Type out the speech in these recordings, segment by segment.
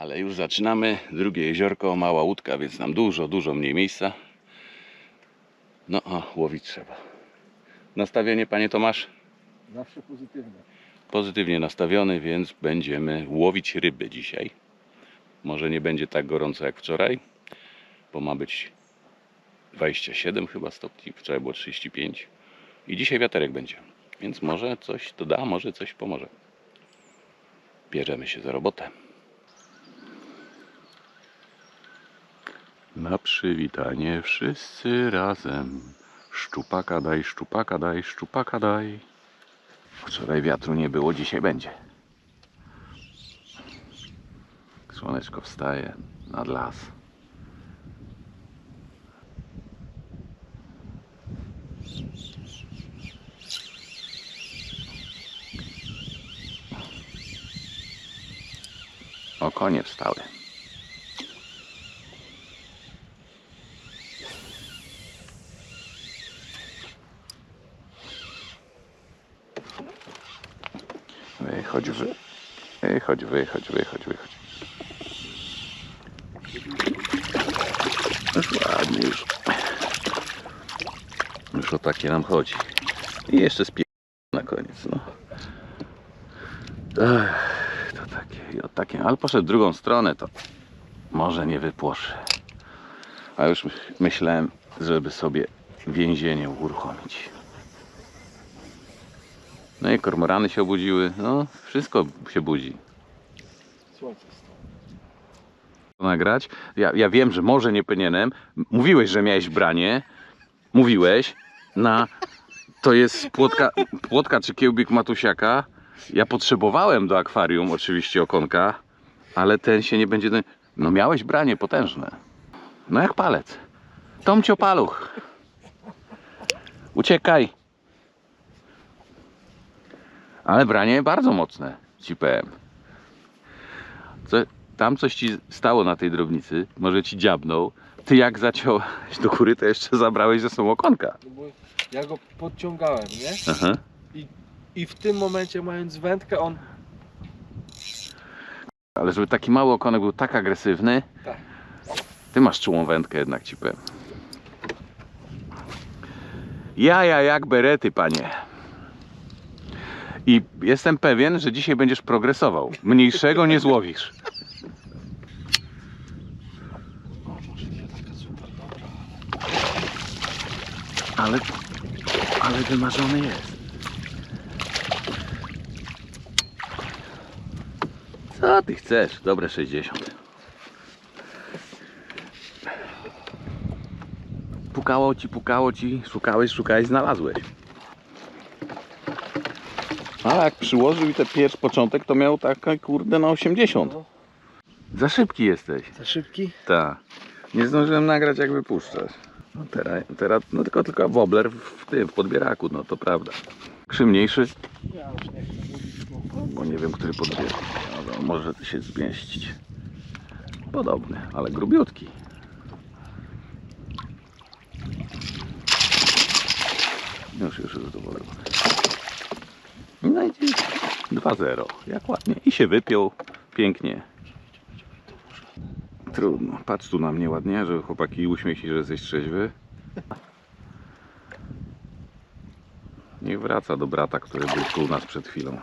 Ale już zaczynamy. Drugie jeziorko, mała łódka, więc nam dużo, dużo mniej miejsca. No, a łowić trzeba. Nastawienie, panie Tomasz? Zawsze pozytywne. Pozytywnie nastawiony, więc będziemy łowić ryby dzisiaj. Może nie będzie tak gorąco jak wczoraj, bo ma być 27 chyba stopni, wczoraj było 35 i dzisiaj wiaterek będzie, więc może coś to da, może coś pomoże. Bierzemy się za robotę. Na przywitanie wszyscy razem. Szczupaka daj, szczupaka daj, szczupaka daj. Wczoraj wiatru nie było, dzisiaj będzie. Słoneczko wstaje nad las. O, konie wstały. Wychodź, wy... Wychodź, wychodź, wychodź, wychodź. Już ładnie, już. Już o takie nam chodzi. I jeszcze spie... na koniec, no. Ech, to takie o takie. Ale poszedł w drugą stronę, to może nie wypłoszy. A już my- myślałem, żeby sobie więzienie uruchomić. No i kormorany się obudziły. No, wszystko się budzi. Słońce nagrać. Ja, ja wiem, że może nie powinienem. Mówiłeś, że miałeś branie. Mówiłeś. Na to jest płotka, płotka czy kiełbik matusiaka. Ja potrzebowałem do akwarium oczywiście okonka, ale ten się nie będzie. No miałeś branie potężne. No jak palec. Tomcio paluch. Uciekaj. Ale branie bardzo mocne, ci powiem. Co, tam coś ci stało na tej drobnicy, może ci dziabnął. Ty jak zaciąłeś do góry, to jeszcze zabrałeś ze sobą okonka. No ja go podciągałem, nie? Aha. I w tym momencie mając wędkę on... Ale żeby taki mały okonek był tak agresywny, Tak. ty masz czułą wędkę jednak ci powiem. Jaja jak berety, panie. I jestem pewien, że dzisiaj będziesz progresował. Mniejszego nie złowisz. Ale, ale wymarzony jest. Co ty chcesz? Dobre 60. Pukało ci, pukało ci, szukałeś, szukałeś, znalazłeś. A jak przyłożył i ten pierwszy początek, to miał taka kurde na 80. No, Za szybki jesteś. za szybki? Tak. Nie zdążyłem nagrać jak wypuszczasz. No teraz, teraz no tylko, tylko wobbler w, tym, w podbieraku, no to prawda. Krzymniejszy, Ja już nie chcę bo nie wiem, który podbierak. No, może się zmieścić. Podobny, ale grubiutki. Już, już zadowolony. No i 2-0. Jak ładnie. I się wypiął. Pięknie. Trudno. Patrz tu na mnie ładnie, że chłopaki uśmiech się, że jesteś trzeźwy. Niech wraca do brata, który był tu u nas przed chwilą.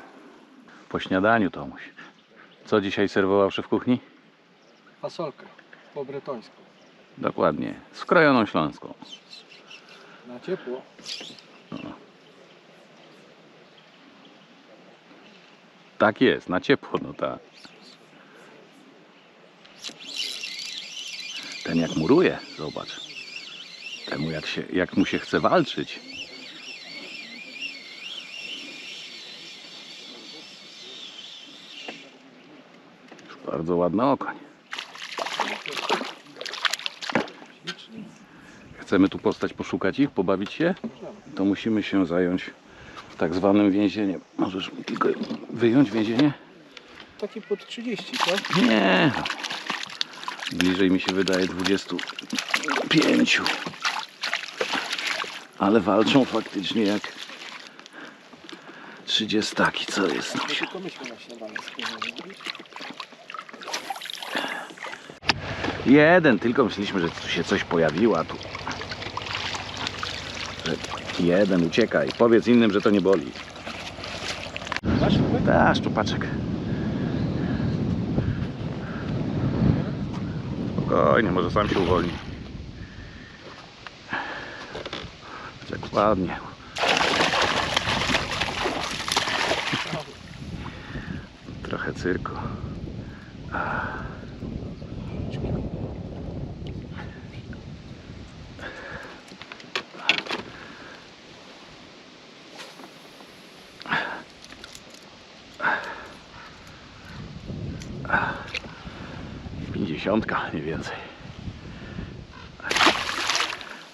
Po śniadaniu Tomuś. Co dzisiaj serwował szef kuchni? Fasolkę. Po bretońsku. Dokładnie. Skrojoną śląską. Na ciepło. Tak jest, na ciepło, no tak. Ten jak muruje, zobacz. Temu jak, się, jak mu się chce walczyć. Bardzo ładny okoń. Chcemy tu postać poszukać ich, pobawić się? To musimy się zająć tak zwanym więzieniem. Możesz mi tylko wyjąć więzienie? Taki pod 30, co? Nie. Bliżej mi się wydaje 25. Ale walczą faktycznie jak 30. Co jest? Widzisz? Jeden, tylko myśleliśmy, że tu się coś pojawiło, a tu... Jeden, uciekaj. Powiedz innym, że to nie boli. Masz? Ta, szczupaczek. Spokojnie, może sam się uwolni. Tak ładnie. Trochę cyrku. Pięćdziesiątka mniej więcej.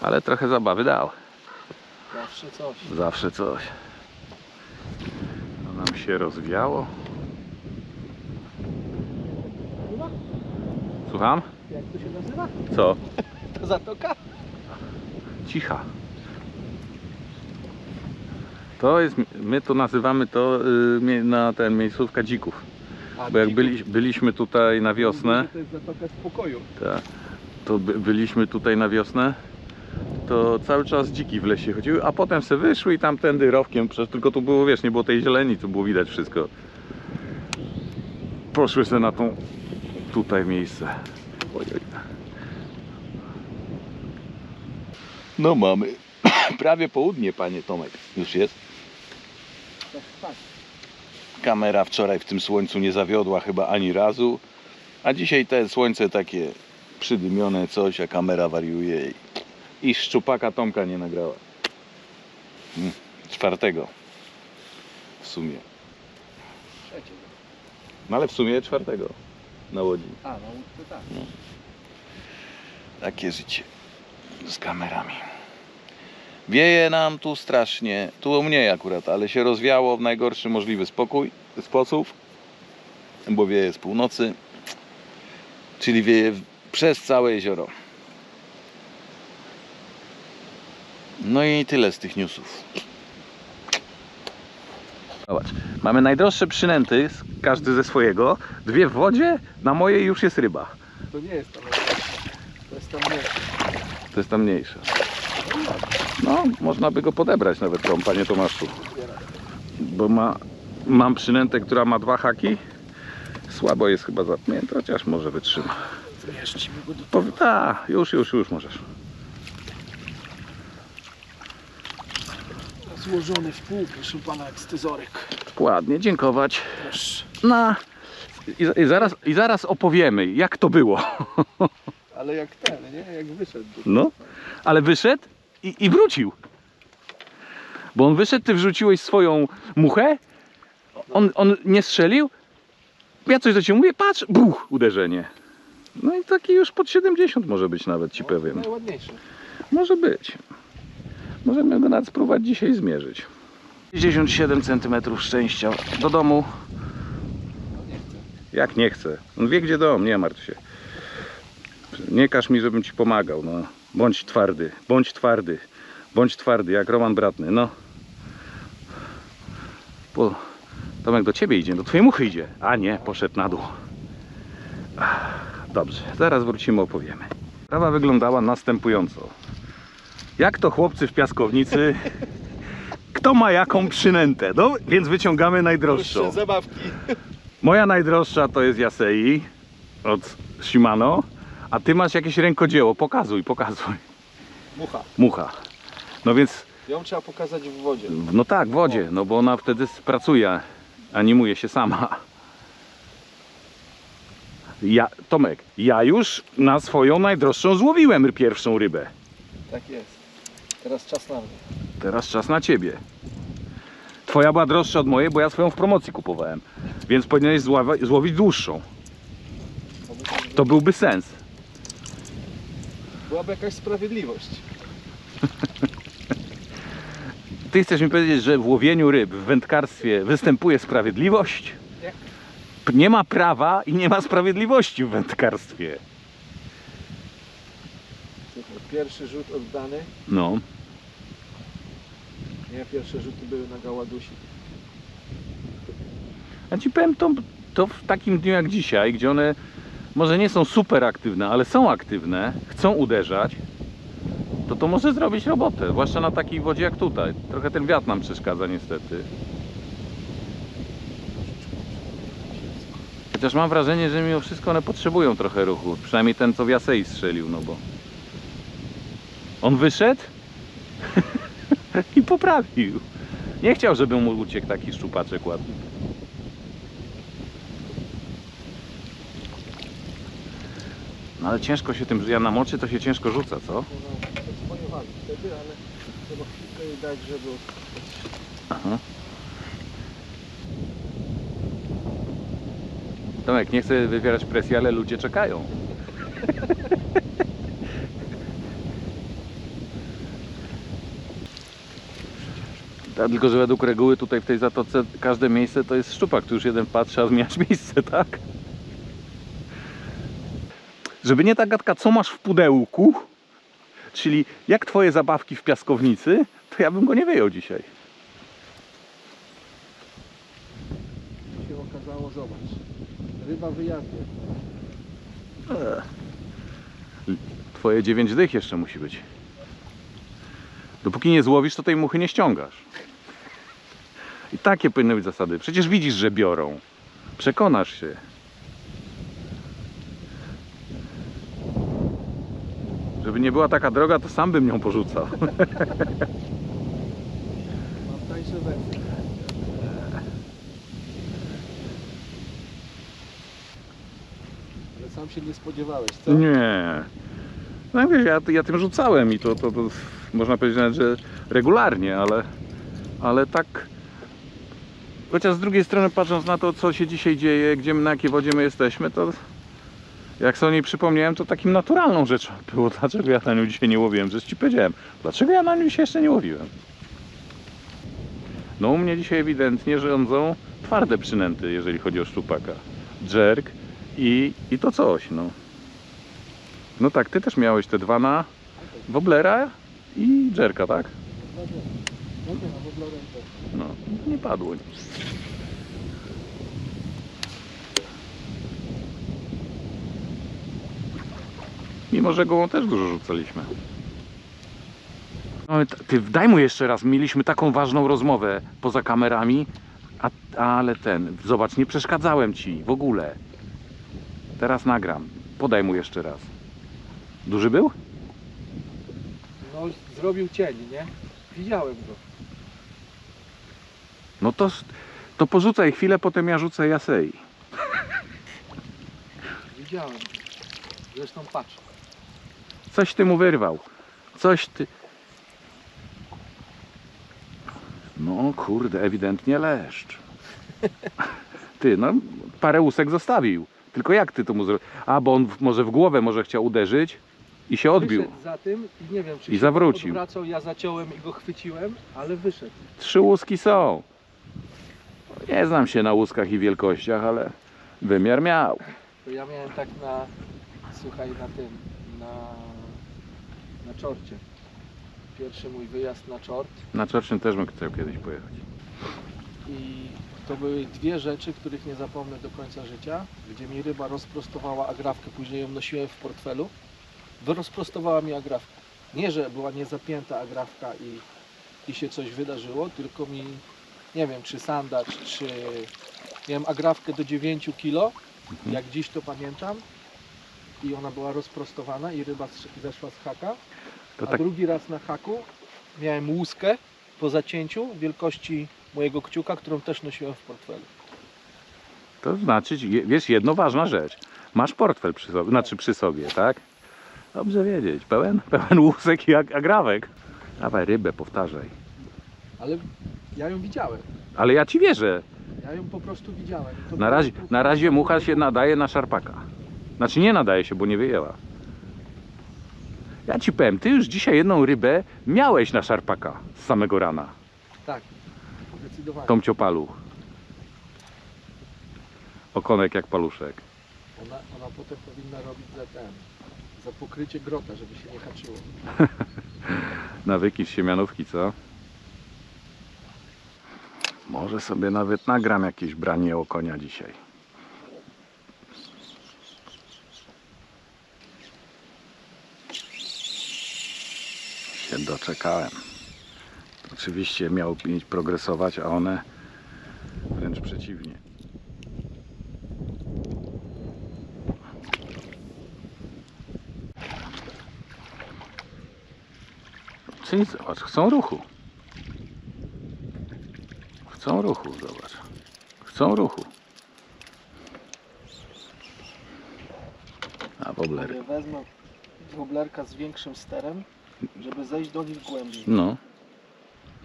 Ale trochę zabawy dał. Zawsze coś. Zawsze coś. To nam się rozwiało. Słucham? Jak to się nazywa? Co? To zatoka? Cicha. To jest, my to nazywamy to y, na ten miejscówka dzików. Bo jak byli, byliśmy tutaj na wiosnę, To jest zatoka spokoju. Tak. To by, byliśmy tutaj na wiosnę, to cały czas dziki w lesie chodziły, a potem se wyszły i tamtędy rowkiem, przecież tylko tu było, wiesz, nie było tej zieleni, tu było widać wszystko. Poszły se na tą tutaj miejsce. Oj, oj. No mamy prawie południe, panie Tomek. Już jest. Tak, tak. Kamera wczoraj w tym słońcu nie zawiodła chyba ani razu, a dzisiaj te słońce takie przydymione coś, a kamera wariuje i, i szczupaka Tomka nie nagrała. Mm, Czwartego w sumie. Trzeciego. No ale w sumie czwartego na łodzi. A, no to tak. Takie życie z kamerami. Wieje nam tu strasznie, tu u mnie akurat, ale się rozwiało w najgorszy możliwy spokój, sposób, bo wieje z północy, czyli wieje przez całe jezioro. No i tyle z tych newsów. Zobacz, mamy najdroższe przynęty, każdy ze swojego, dwie w wodzie, na mojej już jest ryba. To nie jest tam. To jest tam nie. To jest tam mniejsza. No, można by go podebrać nawet tą, panie Tomaszu. Bo ma, mam przynętę, która ma dwa haki. Słabo jest chyba zapnięta, chociaż może wytrzyma. Powie, ta, już, już, już możesz. Złożony w pół, proszę pana, jak scyzoryk. Ładnie, dziękować. No, i, i, zaraz, i zaraz opowiemy, jak to było. Ale jak ten, nie? Jak wyszedł. No, ale wyszedł i, i wrócił. Bo on wyszedł, ty wrzuciłeś swoją muchę, on, on nie strzelił, ja coś do ciebie mówię, patrz, buch, uderzenie. No i taki już pod 70 może być nawet, ci powiem. Najładniejszy. Może być. Możemy go nawet spróbować dzisiaj zmierzyć. 67 cm szczęścia do domu. Nie chcę. Jak nie chce. On wie gdzie dom, nie martw się. Nie każ mi, żebym ci pomagał. No. Bądź twardy, bądź twardy, bądź twardy, jak Roman Bratny. No. Po... Tomek do ciebie idzie, do twojej muchy idzie. A nie, poszedł na dół. Dobrze, zaraz wrócimy, opowiemy. Sprawa wyglądała następująco. Jak to chłopcy w piaskownicy, kto ma jaką przynętę? No, więc wyciągamy najdroższą. Zabawki. Moja najdroższa to jest Yasei od Shimano, a ty masz jakieś rękodzieło. Pokazuj, pokazuj. Mucha. Mucha. No więc, Ją trzeba pokazać w wodzie. no tak, w wodzie, no bo ona wtedy pracuje, animuje się sama. Ja, Tomek, ja już na swoją najdroższą złowiłem pierwszą rybę. Tak jest. Teraz czas na mnie. Teraz czas na ciebie. Twoja była droższa od mojej, bo ja swoją w promocji kupowałem. Więc powinieneś złowić dłuższą. To byłby sens. Byłaby jakaś sprawiedliwość. Ty chcesz mi powiedzieć, że w łowieniu ryb, w wędkarstwie występuje sprawiedliwość? Nie. Nie ma prawa i nie ma sprawiedliwości w wędkarstwie. Słuchaj, pierwszy rzut oddany. No, Nie, pierwsze rzuty były na gaładusi. ja ci powiem, to, to w takim dniu jak dzisiaj, gdzie one może nie są super aktywne, ale są aktywne, chcą uderzać, to to może zrobić robotę, zwłaszcza na takiej wodzie jak tutaj. Trochę ten wiatr nam przeszkadza niestety. Chociaż mam wrażenie, że mimo wszystko one potrzebują trochę ruchu. Przynajmniej ten, co w Jasei strzelił, no bo... On wyszedł i poprawił. Nie chciał, żeby mu uciekł taki szczupaczek ładny. No ale ciężko się tym, ja na moczy to się ciężko rzuca, co? Odswojowali wtedy, ale trzeba chwilkę jej dać, żeby Aha. Tomek, nie chcę wywierać presji, ale ludzie czekają. Tak, tylko, że według reguły tutaj w tej zatoce każde miejsce to jest szczupak. Tu już jeden patrzy, a zmieniasz miejsce, tak? Żeby nie ta gadka, co masz w pudełku, czyli jak twoje zabawki w piaskownicy, to ja bym go nie wyjął dzisiaj. się okazało, zobacz. Ryba wyjadła. Twoje 9 dych jeszcze musi być. Dopóki nie złowisz, to tej muchy nie ściągasz. I takie powinny być zasady. Przecież widzisz, że biorą. Przekonasz się. Żeby nie była taka droga, to sam bym nią porzucał. Mam tańsze wersje. Ale sam się nie spodziewałeś, co? Nie. No wiesz, ja, ja tym rzucałem i to, to, to można powiedzieć nawet, że regularnie, ale, ale tak. Chociaż z drugiej strony patrząc na to, co się dzisiaj dzieje, gdzie my, na jakiej wodzie my jesteśmy, to jak sobie o niej przypomniałem, to takim naturalną rzeczą było, dlaczego ja na nią dzisiaj nie łowiłem, że ci powiedziałem, dlaczego ja na nią dzisiaj jeszcze nie łowiłem. No u mnie dzisiaj ewidentnie rządzą twarde przynęty, jeżeli chodzi o szczupaka. Jerk i, i to coś, no. No tak, ty też miałeś te dwa na Woblera i Jerka, tak? No nie padło nic. Mimo, że gołą też dużo rzucaliśmy. No, ty daj mu jeszcze raz, mieliśmy taką ważną rozmowę poza kamerami, a, ale ten, zobacz, nie przeszkadzałem ci w ogóle. Teraz nagram. Podaj mu jeszcze raz. Duży był? No zrobił cień, nie? Widziałem go. No to, to porzucaj chwilę, potem ja rzucę Jasei. Widziałem. Zresztą patrz. Coś ty mu wyrwał. Coś ty. No kurde, ewidentnie leszcz. Ty, no parę łusek zostawił. Tylko jak ty to mu zrobił? A, bo on w- może w głowę może chciał uderzyć i się odbił. Wyszedł za tym i nie wiem, czy I się zawrócił. odwracał, ja zaciąłem i go chwyciłem, ale wyszedł. Trzy łuski są. Nie znam się na łuskach i wielkościach, ale wymiar miał. To ja miałem tak na, słuchaj, na tym, na, na czorcie. Pierwszy mój wyjazd na czort Na Czorczyn też bym chciał kiedyś pojechać. i to były dwie rzeczy, których nie zapomnę do końca życia, gdzie mi ryba rozprostowała agrafkę, później ją nosiłem w portfelu, rozprostowała mi agrafkę. Nie, że była niezapięta agrafka i, i się coś wydarzyło, tylko mi, nie wiem, czy sandacz, czy miałem agrafkę do 9 kg, Mhm. jak dziś to pamiętam, i ona była rozprostowana i ryba zeszła z haka, To a tak, drugi raz na haku miałem łuskę po zacięciu wielkości mojego kciuka, którą też nosiłem w portfelu. to znaczy, wiesz, jedno ważna rzecz. Masz portfel przy sobie, znaczy przy sobie, tak? Dobrze wiedzieć. Pełen, pełen łusek i ag- agrawek. Dawaj rybę, powtarzaj. Ale ja ją widziałem. Ale ja ci wierzę. Ja ją po prostu widziałem. To Na razie, na razie mucha się nadaje na szarpaka. Znaczy nie nadaje się, bo nie wyjęła. Ja ci powiem, ty już dzisiaj jedną rybę miałeś na szarpaka z samego rana. Tak, zdecydowanie. Tomcio paluch. Okonek jak paluszek. Ona, ona potem powinna robić za ten, za pokrycie grota, żeby się nie haczyło. Nawyki z siemianówki, co? Może sobie nawet nagram jakieś branie o konia dzisiaj. Się doczekałem. Oczywiście miał progresować, a one wręcz przeciwnie. Czyli zobacz, chcą ruchu. Chcą ruchu, zobacz. Chcą ruchu. A woblery. Wezmę woblerka z większym sterem, żeby zejść do nich głębiej. No.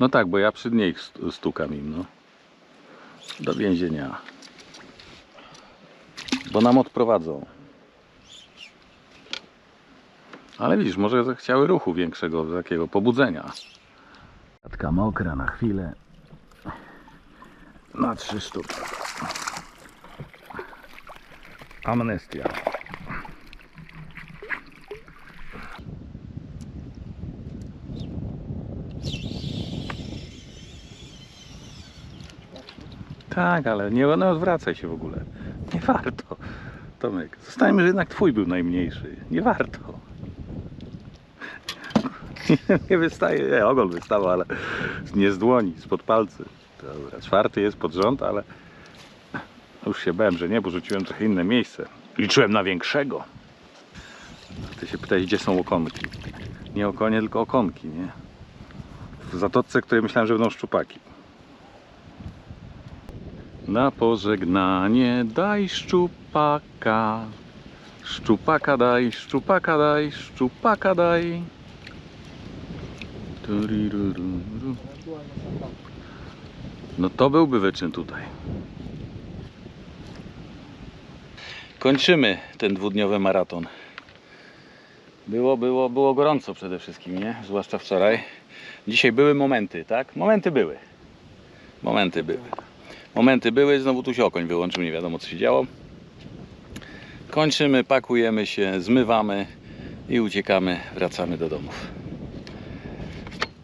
No tak, bo ja przy niej stu- stukam im, no. Do więzienia. Bo nam odprowadzą. Ale widzisz, może chciały ruchu większego, takiego pobudzenia. Katka mokra na chwilę. Na trzy sztuki. Amnestia. Tak, ale nie no, odwracaj się w ogóle. Nie warto. Tomek, zostańmy, że jednak twój był najmniejszy. Nie warto. Nie wystaje, nie, ogon wystawał, ale nie z dłoni, spod palcy. Dobra, czwarty jest pod rząd, ale już się bałem, że nie, bo rzuciłem trochę inne miejsce. Liczyłem na większego. Ty się pytałeś, gdzie są okonki. Nie okonie, tylko okonki, nie? W zatoce, której myślałem, że będą szczupaki. Na pożegnanie daj szczupaka. Szczupaka daj, szczupaka daj, szczupaka daj. No to byłby wyczyn tutaj. Kończymy ten dwudniowy maraton. Było, było, było gorąco przede wszystkim, nie? Zwłaszcza wczoraj. Dzisiaj były momenty, tak? Momenty były. Momenty były. Momenty były, znowu tu się okoń wyłączył, nie wiadomo co się działo. Kończymy, pakujemy się, zmywamy i uciekamy, wracamy do domów.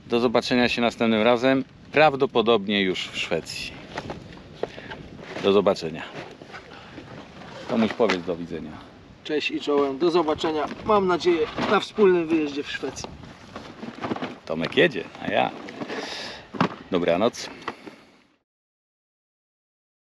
Do zobaczenia się następnym razem, prawdopodobnie już w Szwecji. Do zobaczenia. Komuś powiedz do widzenia. Cześć i czołem. Do zobaczenia. Mam nadzieję na wspólnym wyjeździe w Szwecji. Tomek jedzie, a ja. Dobranoc.